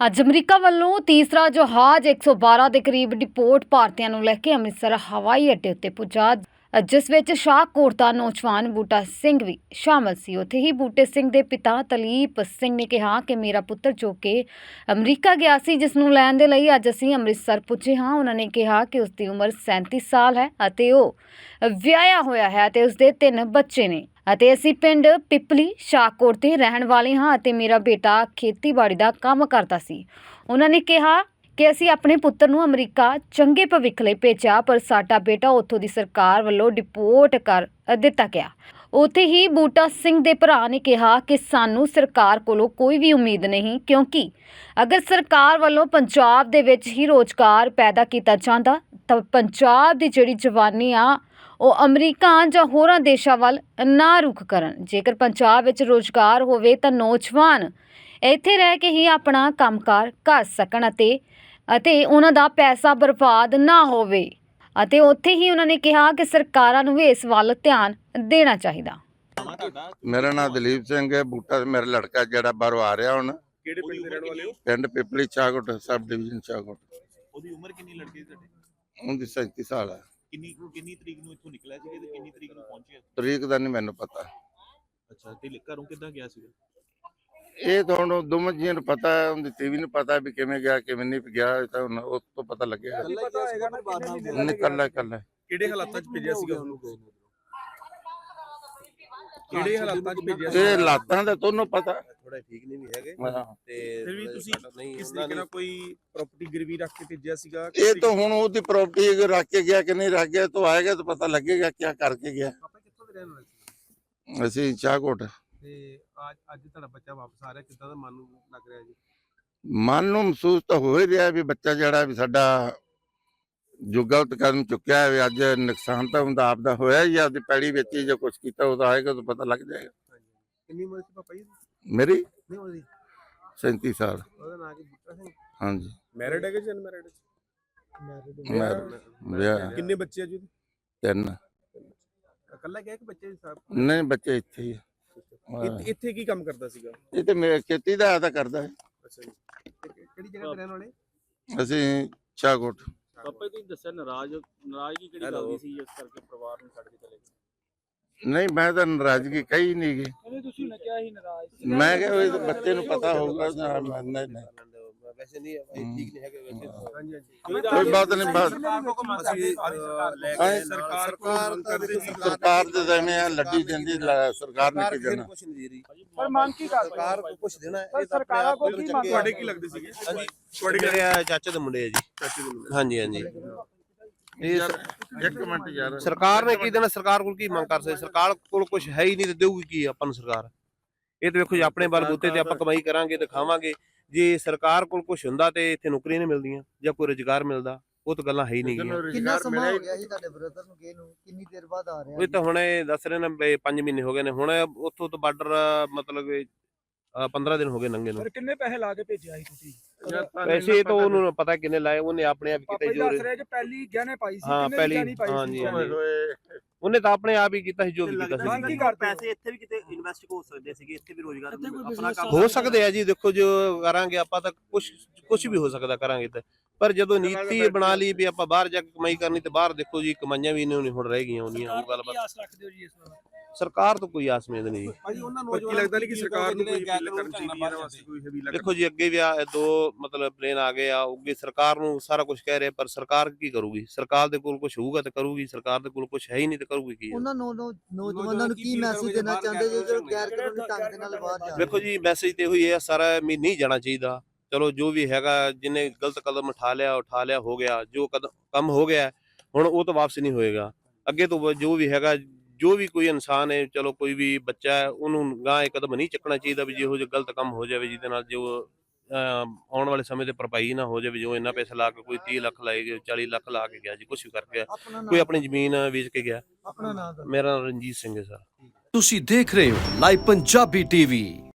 ਅੱਜ ਅਮਰੀਕਾ ਵੱਲੋਂ ਤੀਸਰਾ ਜਹਾਜ਼ 112 ਦੇ ਕਰੀਬ ਡਿਪੋਰਟ ਭਾਰਤੀਆਂ ਨੂੰ ਲੈ ਕੇ ਅੰਮ੍ਰਿਤਸਰ, ਹਵਾਈ ਅੱਡੇ ਉੱਤੇ ਪੁੱਜਾ। ਜਿਸ ਵਿੱਚ ਸ਼ਾਹਕੋਟ ਦਾ ਨੌਜਵਾਨ ਬੂਟਾ ਸਿੰਘ ਵੀ ਸ਼ਾਮਲ ਸੀ। ਉੱਥੇ ਹੀ ਬੂਟੇ ਸਿੰਘ ਦੇ ਪਿਤਾ ਤਲੀਪ ਸਿੰਘ ਨੇ ਕਿਹਾ ਕਿ ਮੇਰਾ ਪੁੱਤਰ ਜੋ ਕਿ ਅਮਰੀਕਾ ਗਿਆ ਸੀ, ਜਿਸ ਨੂੰ ਲੈਣ ਦੇ ਲਈ ਅੱਜ ਅਸੀਂ ਅੰਮ੍ਰਿਤਸਰ ਪੁੱਜੇ ਹਾਂ। ਉਹਨਾਂ ਨੇ ਕਿਹਾ ਕਿ ਉਸ ਦੀ ਉਮਰ 37 ਸਾਲ ਹੈ ਅਤੇ ਉਹ ਵਿਆਹਿਆ ਹੋਇਆ ਹੈ ਤੇ ਉਸ ਦੇ ਤਿੰਨ ਬੱਚੇ ਨੇ। ਅਤੇ ਅਸੀਂ ਪਿੰਡ ਪਿੱਪਲੀ ਸ਼ਾਹਕੋਟ ਦੇ ਰਹਿਣ ਵਾਲੇ ਹਾਂ ਅਤੇ ਮੇਰਾ ਬੇਟਾ ਖੇਤੀਬਾੜੀ ਦਾ ਕੰਮ ਕਰਦਾ ਸੀ। ਉਹਨਾਂ ਨੇ ਕਿਹਾ ਕਿ ਅਸੀਂ ਆਪਣੇ ਪੁੱਤਰ ਨੂੰ ਅਮਰੀਕਾ ਚੰਗੇ ਭਵਿੱਖ ਲਈ ਭੇਜਿਆ, ਪਰ ਸਾਡਾ ਬੇਟਾ ਉੱਥੋਂ ਦੀ ਸਰਕਾਰ ਵੱਲੋਂ ਡਿਪੋਰਟ ਕਰ ਦਿੱਤਾ ਗਿਆ। ਉੱਥੇ ਹੀ ਬੂਟਾ ਸਿੰਘ ਦੇ ਭਰਾ ਨੇ ਕਿਹਾ ਕਿ ਸਾਨੂੰ ਸਰਕਾਰ ਕੋਲੋਂ ਕੋਈ ਵੀ ਉਮੀਦ ਨਹੀਂ, ਕਿਉਂਕਿ ਅਗਰ ਸਰਕਾਰ ਵੱਲੋਂ ਪੰਜਾਬ ਦੇ ਵਿੱਚ ਹੀ ਰੋਜ਼ਗਾਰ ਪੈਦਾ ਕੀਤਾ ਜਾਂਦਾ, ਤਾਂ ਪੰਜਾਬ ਦੀ ਜਿਹੜੀ ਜਵਾਨੀ ਆ ਉਹ ਅਮਰੀਕਾ ਜਾਂ ਹੋਰਾਂ ਦੇਸ਼ਾਂ ਵੱਲ ਨਾ ਰੁਖ ਕਰਨ। ਜੇਕਰ ਪੰਜਾਬ ਵਿੱਚ ਰੋਜ਼ਗਾਰ ਹੋਵੇ ਤਾਂ ਨੌਜਵਾਨ ਇੱਥੇ ਰਹਿ ਕੇ ਹੀ ਆਪਣਾ ਕੰਮਕਾਰ ਕਰ ਸਕਣ ਅਤੇ ਅਤੇ ਉਹਨਾਂ ਦਾ ਪੈਸਾ ਬਰਬਾਦ ਨਾ ਹੋਵੇ। ਅਤੇ ਉੱਥੇ ਹੀ ਉਹਨਾਂ ਨੇ ਕਿਹਾ ਕਿ ਸਰਕਾਰਾਂ ਨੂੰ ਵੀ ਇਸ ਵੱਲ ਧਿਆਨ ਦੇਣਾ ਚਾਹੀਦਾ। ਮੇਰਾ ਨਾਮ ਦਲੀਪ ਸਿੰਘ ਹੈ ਬੂਟਾ ਮੇਰਾ ਲੜਕਾ ਜਿਹੜਾ ਬਾਹਰੋਂ ਆ ਰਿਹਾ ਹੁਣ। ਕਿਹੜੇ ਪਿੰਡ ਦੇ ਰਹਿਣ ਵਾਲੇ ਹੋ? ਪਿੰਡ ਪਿਪਲੀ ਚਾਗੋਟ ਸਬ ਡਿਵੀਜ਼ਨ ਚਾਗੋਟ ਉਹਦੀ ਉਮਰ ਕਿੰਨੀ ਲੜਕੇ ਦੀ ਤੁਹਾਡੇ? ਉਹਦੀ 37 ਸਾਲ ਹੈ। ਕਿੰਨੀ ਕਿੰਨੀ ਤਰੀਕ ਨੂੰ ਇੱਥੋਂ ਨਿਕਲਿਆ ਸੀਗਾ ਤੇ ਕਿੰਨੀ ਤਰੀਕ ਨੂੰ ਪਹੁੰਚਿਆ ਤਰੀਕ ਦਾ ਨਹੀਂ ਮੈਨੂੰ ਪਤਾ। ਅੱਛਾ ਤੇ ਲ- ਘਰੋਂ ਕਿੱਦਾਂ ਗਿਆ ਸੀਗਾ? ਇਹ ਤਾਂ ਹੁਣ ਦੋਵਾਂ ਜੀਆਂ ਨੂੰ ਪਤਾ ਹੈ ਉਹਦੀ ਟੀਵੀ ਨੂੰ ਪਤਾ ਵੀ ਕਿਵੇਂ ਗਿਆ ਕਿਵੇਂ ਨਹੀਂ ਗਿਆ ਇਹ ਤਾਂ ਹੁਣ ਉਸ ਤੋਂ ਪਤਾ ਲੱਗੇਗਾ ਪਤਾ ਹੈਗਾ ਨਾ ਬਾਹਰ ਉਹਨੇ ਕੱਲਾ ਕੱਲਾ ਕਿਹੜੇ ਹਾਲਾਤਾਂ 'ਚ ਭੇਜਿਆ ਸੀਗਾ ਉਹਨੂੰ? ਕਿਹੜੇ ਹਾਲਾਤਾਂ 'ਚ ਭੇਜਿਆ ਇਹ ਲਾਤਾਂ ਦਾ ਤੁਹਾਨੂੰ ਪਤਾ। ਥੋੜਾ ਠੀਕ ਨਹੀਂ ਵੀ ਹੈਗੇ। ਹਾਂ। ਤੇ ਫਿਰ ਵੀ ਤੁਸੀਂ ਨਹੀਂ ਕਿਸ ਉਹਨਾਂ ਤਰੀਕੇ ਨਾਲ ਕੋਈ ਪ੍ਰਾਪਰਟੀ ਗਿਰਵੀ ਰੱਖ ਕੇ ਭੇਜਿਆ ਸੀਗਾ? ਇਹ ਤਾਂ ਹੁਣ ਉਹਦੀ ਪ੍ਰਾਪਰਟੀ ਅਗਰ ਰੱਖ ਕੇ ਗਿਆ ਕਿ ਨਹੀਂ ਰੱਖ ਗਿਆ ਤਾਂ ਆਏਗਾ ਤਾਂ ਪਤਾ ਲੱਗੇਗਾ ਕੀ ਕਰਕੇ ਗਿਆ। ਪਾਪਾ ਕਿੱਥੋਂ ਦੇ ਰਹਿਣ ਵਾਲੇ ਸੀ? ਅਸੀਂ ਚਾਗੋਟ ਤੇ ਅੱਜ ਅੱਜ ਤੁਹਾਡਾ ਬੱਚਾ ਵਾਪਸ ਆ ਰਿਹਾ ਕਿੱਦਾਂ ਦਾ ਮਨ ਨੂੰ ਲੱਗ ਰਿਹਾ ਜੀ? ਮਨ ਨੂੰ ਮਹਿਸੂਸ ਤਾਂ ਹੋ ਹੀ ਰਿਹਾ ਵੀ ਬੱਚਾ ਜਿਹੜਾ ਵੀ ਸਾਡਾ ਜੋ ਗਲਤ ਕਦਮ ਚੁੱਕਿਆ ਹੈ ਅੱਜ ਨੁਕਸਾਨ ਤਾਂ ਹੁੰਦਾ ਆਪਦਾ ਹੋਇਆ ਹੀ ਆ, ਆਪਦੀ ਪੈੜੀ ਵਿੱਚ ਹੀ ਜੋ ਕੁਝ ਕੀਤਾ ਉਹ ਤਾਂ ਆਏਗਾ ਤਾਂ ਪਤਾ ਲੱਗ ਜਾਏਗਾ। ਕਿੰਨੀ ਉਮਰ ਸੀ ਪਾਪਾ ਜੀ? ਦੀ? ਮੇਰੀ ਨਹੀਂ ਉਹਦੀ 37 ਸਾਲ। ਉਹਦਾ ਨਾਂ ਕੀ ਬੁੱਟਾ ਸਿੰਘ? ਹਾਂਜੀ। ਮੈਰਿਡ ਹੈਗੇ ਜਾਂ ਅਨਮੈਰਿਡ ਮੈਂ ਵਿਆਹ। ਕਿੰਨੇ ਬੱਚੇ ਆ ਜੀ ਉਹਦੇ? ਤਿੰਨ। ਇਕੱਲਾ ਗਿਆ ਕਿ ਬੱਚੇ ਵੀ ਸਾਥ ਨਹੀਂ ਬੱਚੇ ਇੱਥੇ ਹੀ ਆ। ਹਾਂ। ਇੱਥੇ- ਇੱਥੇ ਕੀ ਕੰਮ ਕਰਦਾ ਸੀਗਾ? ਇਹ ਤੇ ਮੇਰੇ ਖੇਤੀ ਦਾ ਆਦਾ ਕਰਦਾ ਹੈ ਅੱਛਾ ਜੀ। ਤੇ ਕਿ- ਕਿਹੜੀ ਜਗ੍ਹਾ ਤੇ ਰਹਿਣ ਵਾਲੇ? ਅਸੀਂ ਚਾਗੋਟ ਪਾਪਾ ਜੀ ਦੱਸਿਆ ਨਾਰਾਜ਼ ਨਾਰਾਜ਼ਗੀ ਕਿਹੜੀ ਗੱਲ ਦੀ ਸੀ ਇਸ ਕਰਕੇ ਪਰਿਵਾਰ ਨੂੰ ਛੱਡ ਕੇ ਚਲੇ ਗਏ? ਨਹੀਂ ਮੈਂ ਤਾਂ ਨਾਰਾਜ਼ਗੀ ਕਹੀ ਨਹੀਂ ਕਹਿੰਦੇ ਤੁਸੀਂ ਨਾਰਾਜ਼ ਮੈਂ ਕਿਹਾ ਬੱਚੇ ਨੂੰ ਪਤਾ ਹੋਊਗਾ ਨਾ, ਮੈਂ- ਨਹੀਂ ਨਹੀਂ। ਵੈਸੇ ਨਹੀਂ ਭਾਈ ਠੀਕ ਨਹੀਂ ਹੈਗੇ ਵੈਸੇ ਹਾਂਜੀ ਹਾਂਜੀ। ਕੋਈ ਬਾਤ ਨਹੀਂ ਬਾਤ ਅਸੀਂ ਲੈ ਹਾਂ, ਕੇ ਸਰਕਾਰ ਕੋਲ ਮੰਗ ਕਰਦੇ ਸੀ ਸਰਕਾਰ ਦੇ ਜਿਵੇਂ ਆ ਲੱਡੀ ਦਿੰਦੀ ਲ- ਸਰਕਾਰ ਨੇ ਕੀ ਦੇਣਾ। ਕੁਝ ਨਹੀਂ ਦੇ ਰਹੀ। ਪਰ ਮੰਗ ਕੀ ਕਰ ਸਰਕਾਰ ਕੋ ਕੁਝ ਦੇਣਾ ਹੈ ਪਰ ਇਹ ਤਾਂ ਆਪਣੇ ਸਰਕਾਰਾਂ ਆਪ ਕੋਲ ਨੂੰ ਕੀ ਚੰਗੇ ਤੁਹਾਡੇ ਕੀ ਲੱਗਦੇ ਸੀਗੇ? ਹਾਂਜੀ ਤੁਹਾਡੇ ਮੇਰੇ ਆ ਚਾਚੇ ਦੇ ਮੁੰਡੇ ਆ ਜੀ। ਚਾਚੇ ਦੇ ਮੁੰਡੇ। ਹਾਂਜੀ ਹਾਂਜੀ। ਇਹ ਸ- ਇੱਕ ਮਿੰਟ ਯਾਰ। ਸਰਕਾਰ ਨੇ ਕੀ ਦੇਣਾ ਸਰਕਾਰ ਕੋਲ ਕੀ ਮੰਗ ਕਰ ਸਕਦੀ? ਸਰਕਾਰ ਕੋਲ ਕੁਝ ਹੈ ਹੀ ਨਹੀਂ ਤੇ ਦੇਊਗੀ ਕੀ ਆਪਾਂ ਨੂੰ ਸਰਕਾਰ? ਇਹ ਤੇ ਵੇਖੋ ਜੀ ਆਪਣੇ ਬਲਬੂਤੇ ਤੇ ਆਪਾਂ ਕਮਾਈ ਕਰਾਂਗੇ ਤੇ ਖਾਵਾਂਗੇ ਜੇ ਸਰਕਾਰ ਕੋਲ ਕੁਝ ਹੁੰਦਾ ਤੇ ਇੱਥੇ ਨੌਕਰੀਆਂ ਨਹੀਂ ਮਿਲਦੀਆਂ ਜਾਂ ਕੋਈ ਰੁਜ਼ਗਾਰ ਮਿਲਦਾ ਉਹ ਤਾਂ ਗੱਲਾਂ ਹੈ ਹੀ ਨਹੀਂ ਗੀਆਂ। ਕਿੰਨਾ ਸਮਾਂ ਹੋ ਗਿਆ ਸੀ ਤੁਹਾਡੇ ਬ੍ਰਦਰ ਨੂੰ ਗਏ ਨੂੰ? ਕਿੰਨੀ ਦੇਰ ਬਾਅਦ ਆ ਰਿਹਾ ਉਹ ਤਾਂ ਹੁਣੇ ਦੱਸ ਰਹੇ ਨੇ ਵੀ 5 ਮਹੀਨੇ ਹੋ ਗਏ ਨੇ। ਹੁਣ ਉੱਥੋਂ ਤੋਂ ਬਾਰਡਰ ਮਤਲਬ 15 ਦਿਨ ਹੋ ਗਏ ਨੰਗੇ ਨੂੰ। ਪਰ ਕਿੰਨੇ ਪੈਸੇ ਲਾ ਕੇ ਭੇਜਿਆ ਸੀ ਤੁਸੀਂ? ਪੈਸੇ ਤਾਂ ਉਹਨੂੰ ਪਤਾ ਕਿੰਨੇ ਲਾਏ ਉਹਨੇ ਆਪਣੇ ਆਪ ਕੀਤੇ ਜੀ ਜੋ ਦੱਸ ਰਹੇ ਕਿ ਪਹਿਲੀ ਗਹਿਣੇ ਪਾਈ ਸੀ ਹਾਂ, ਕਿੰਨੇ ਪਹਿਲੀ- ਗਹਿਣੇ ਪਾਈ ਸੀ? ਹਾਂਜੀ। ਉਹਨੇ ਤਾਂ ਆਪਣੇ ਆਪ ਹੀ ਕੀਤਾ ਸੀ ਜੋ ਵੀ ਕੀਤਾ ਸੀ। ਕੀ ਕਰਦੇ? ਪੈਸੇ ਇੱਥੇ ਵੀ ਕਿਤੇ ਇਨਵੈਸਟ ਹੋ ਸਕਦੇ ਸੀਗੇ ਇੱਥੇ ਵੀ ਰੋਜ਼ਗਾਰ ਆਪਣਾ ਕੰਮ ਹੋ ਸਕਦੇ ਆ ਜੀ ਦੇਖੋ ਜੋ ਕਰਾਂਗੇ ਆਪਾਂ ਤਾਂ ਕੁਝ ਕੁਝ ਵੀ ਹੋ ਸਕਦਾ ਕਰਾਂਗੇ ਤਾਂ ਪਰ ਜਦੋਂ ਨੀਤੀ ਬਣਾ ਲਈ ਵੀ ਆਪਾਂ ਬਾਹਰ ਜਾ ਕੇ ਕਮਾਈ ਕਰਨੀ ਤੇ ਬਾਹਰ ਦੇਖੋ ਜੀ ਕਮਾਈਆਂ ਵੀ ਨਹੀਂ ਹੁਣ ਰਹਿ ਗਈਆਂ ਉਹਨੀਆਂ ਉਹ ਗੱਲ ਬਾਤ ਆਸ ਰੱਖਦੇ ਹੋ ਜੀ ਇਸ ਵਾਰ? ਸਰਕਾਰ ਤੋਂ ਕੋਈ ਆਸ ਉਮੀਦ ਨਹੀਂ। ਭਾਜੀ ਉਹਨਾਂ ਲੱਗਦਾ ਨਹੀਂ ਕਿ ਸਰਕਾਰ ਨੂੰ ਕੋਈ ਅਪੀਲ ਕਰਨੀ ਚਾਹੀਦੀ ਹੈ ਵਾਸਤੇ ਕੋਈ ਹੈਵੀ ਲੱਗ ਦੇਖੋ ਜੀ ਅੱਗੇ ਵੀ ਆ ਦੋ ਮਤਲਬ ਪਲੇਨ ਆ ਗਏ ਆ ਅੱਗੇ ਸਰਕਾਰ ਨੂੰ ਸਾਰਾ ਕੁਝ ਕਹਿ ਰਹੇ ਪਰ ਸਰਕਾਰ ਕੀ ਕਰੂਗੀ? ਸਰਕਾਰ ਦੇ ਕੋਲ ਕੁਝ ਹੋਊਗਾ ਤੇ ਕਰੂਗੀ ਸਰਕਾਰ ਦੇ ਕੋਲ ਕੁਝ ਹੈ ਹੀ ਨਹੀਂ ਤੇ ਕਰੂਗੀ ਕੀ ਉਹਨਾਂ ਨੌਜਵਾਨਾਂ ਨੂੰ ਕੀ ਮੈਸੇਜ ਦੇਣਾ ਚਾਹੁੰਦੇ ਜੋ ਜੋ ਗੈਰ ਕਾਨੂੰਨੀ ਢੰਗ ਦੇ ਨਾਲ ਬਾਹਰ ਜਾ ਰਹੇ ਵੇਖੋ ਜੀ ਮੈਸੇਜ ਤੇ ਹੋਈ ਹੈ ਸਾਰਾ ਵੀ ਨਹੀਂ ਜਾਣਾ ਚਾਹੀਦਾ। ਚਲੋ ਜੋ ਵੀ ਹੈਗਾ ਜਿਹਨੇ ਗਲਤ ਕਦਮ ਉਠਾ ਲਿਆ ਉਠਾ ਲਿਆ ਹੋ ਗਿਆ। ਜੋ ਕਦਮ ਕੰਮ ਹੋ ਗਿਆ ਹੁਣ ਉਹ ਤਾਂ ਵਾਪਸ ਨਹੀਂ ਹੋਏਗਾ। ਅੱਗੇ ਤੋਂ ਜੋ ਵੀ ਹੈਗਾ ਜੋ ਵੀ ਕੋਈ ਇਨਸਾਨ ਹੈ ਚਲੋ ਕੋਈ ਵੀ ਬੱਚਾ ਹੈ ਉਹਨੂੰ ਗਾਂ ਇਹ ਕਦਮ ਨਹੀਂ ਚੱਕਣਾ ਚਾਹੀਦਾ ਵੀ ਜਿਹੋ ਜਿਹਾ ਗਲਤ ਕੰਮ ਹੋ ਜਾਵੇ ਜਿਹਦੇ ਨਾਲ ਜੋ ਆਉਣ ਵਾਲੇ ਸਮੇਂ ਤੇ ਭਰਪਾਈ ਨਾ ਹੋ ਜਾਵੇ ਜੋ ਇੰਨਾ ਪੈਸਾ ਲਾ ਕੇ ਕੋਈ 30 ਲੱਖ ਲਾਏ ਗਿਆ 40 ਲੱਖ ਲਾ ਕੇ ਗਿਆ ਜੀ ਕੁਝ ਵੀ ਕਰ ਗਿਆ ਕੋਈ ਆਪਣੀ ਜ਼ਮੀਨ ਵੇਚ ਕੇ ਗਿਆ। ਆਪਣਾ ਨਾਮ ਦੱਸੋ। ਮੇਰਾ ਨਾਮ ਰਣਜੀਤ ਸਿੰਘ ਹੈ ਸਰ। ਤੁਸੀਂ ਦੇਖ ਰਹੇ ਹੋ ਲਾਈਵ ਪੰਜਾਬੀ ਟੀਵੀ।